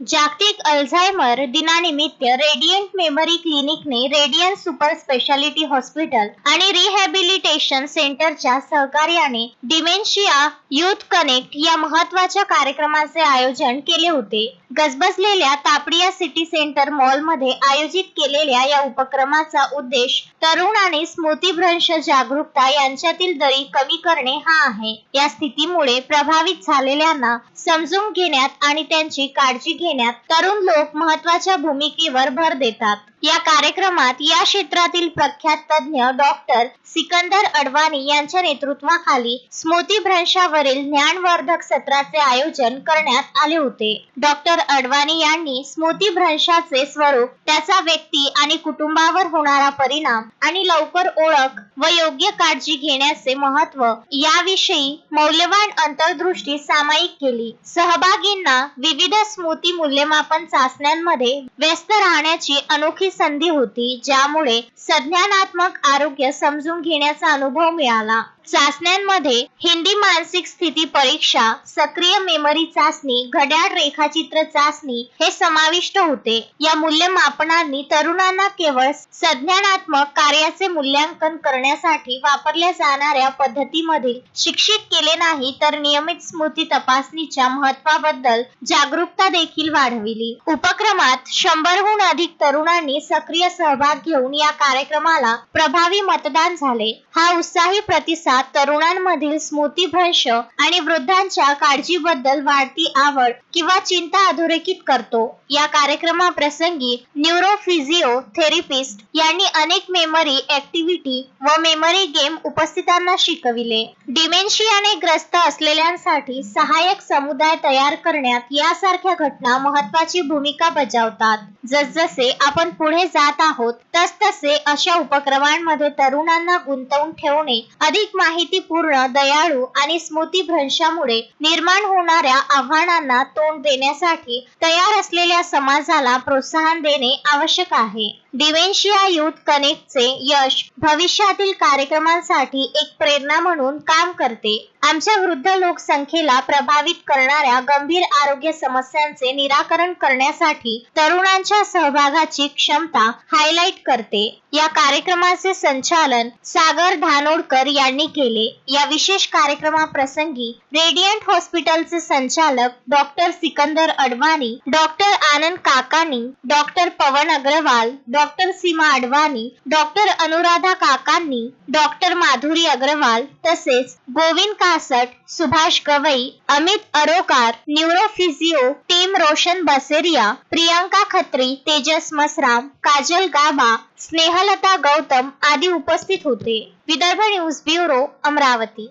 जागतिक अल्झायमर दिनानिमित्त radiant memory क्लिनिकने रेडियंट सुपर स्पेशालिटी हॉस्पिटल आणि रिहॅबिलिटेशन सेंटरच्या सहकार्याने डिमेन्शिया युथ कनेक्ट या महत्त्वाच्या कार्यक्रमाचे आयोजन केले होते. गजबजलेल्या तापडिया सिटी सेंटर मॉलमध्ये आयोजित केलेल्या या उपक्रमाचा उद्देश तरुण आणि स्मृतिभ्रंश जागरूकता यांच्यातील दरी कमी करणे हा आहे. या स्थितीमुळे प्रभावित झालेल्यांना समजून घेण्यात आणि त्यांची काळजी घेण्यात तरुण लोक महत्त्वाच्या भूमिकेवर भर देतात. या कार्यक्रमात या क्षेत्रातील प्रख्यात तज्ज्ञ डॉक्टर सिकंदर अडवाणी यांच्या नेतृत्वाखाली स्मृतीभ्रंशावरील ज्ञानवर्धक सत्राचे आयोजन करण्यात आले होते. डॉक्टर अडवाणी यांनी स्मृतीभ्रंशाचे स्वरूप त्याचा व्यक्ती आणि कुटुंबावर होणारा परिणाम आणि लवकर ओळख व योग्य काळजी घेण्याचे महत्त्व याविषयी मौल्यवान अंतर्दृष्टी सामायिक केली. सहभागींना विविध स्मृती मूल्यमापन चाचण्यांमध्ये व्यस्त राहण्याची अनोखी संधी होती ज्यामुळे संज्ञानात्मक आरोग्य समजून घेण्याचा अनुभव मिळाला. चाचण्यांमध्ये हिंदी मानसिक स्थिती परीक्षा सक्रिय मेमरी चाचणी घड्याळ रेखाचित्र चाचणी हे समाविष्ट होते. या मूल्यमापनांनी तरुणांना केवळ संज्ञानात्मक कार्याचे मूल्यांकन करण्यासाठी वापरल्या जाणाऱ्या पद्धतीमधील शिक्षित केले नाही तर नियमित स्मृती तपासणीच्या महत्वाबद्दल जागरूकता देखील वाढविली. उपक्रमात शंभरहून अधिक तरुणांनी सक्रिय सहभाग घेऊन या कार्यक्रमाला प्रभावी मतदान झाले. हा उत्साही प्रतिसाद तरुणांमधील स्मृतीभ्रंश आणि वृद्धांच्या काळजीबद्दल वाढती आवड किंवा चिंता अधोरेखित करतो. या कार्यक्रमाप्रसंगी न्यूरोफिजिओ थेरपिस्ट यांनी अनेक मेमरी ऍक्टिव्हिटी व मेमरी गेम उपस्थितांना शिकविले. डिमेन्शियाने ग्रस्त असलेल्यांसाठी सहाय्यक समुदाय तयार करण्यात यासारख्या घटना महत्वाची भूमिका बजावतात. जसजसे आपण पुढे जात आहोत तसतसे अशा उपक्रमांमध्ये तरुणांना गुंतवून ठेवणे अधिक माहितीपूर्ण दयाळू आणि स्मृतीभ्रंशामुळे निर्माण होणाऱ्या आव्हानांना तोंड देण्यासाठी तयार असलेल्या समाजाला प्रोत्साहन देणे आवश्यक आहे. डिमेन्शिया युथ कनेक्टचे यश भविष्यातील कार्यक्रमांसाठी एक प्रेरणा म्हणून काम करते. आमच्या वृद्ध लोकसंख्येला प्रभावित करणाऱ्या गंभीर आरोग्य समस्यांचे निराकरण करण्यासाठी तरुणांच्या सहभागाची क्षमता हायलाइट करते. या कार्यक्रमाचे संचालन सागर धानोडकर यांनी केले. या विशेष कार्यक्रमाप्रसंगी रेडियंट हॉस्पिटलचे संचालक doctor Sikandar Advani doctor Anand Kakani doctor Pawan Agrawal doctor Seema Advani doctor Anuradha Kakani doctor Madhuri Agrawal तसेच गोविंद का कासट सुभाष गवई अमित अरोकार न्यूरोफिजिओ टीम रोशन बसेरिया प्रियांका खत्री तेजस मसराम काजल गाबा स्नेहलता गौतम आदी उपस्थित होते. Vidarbha news bureau Amravati.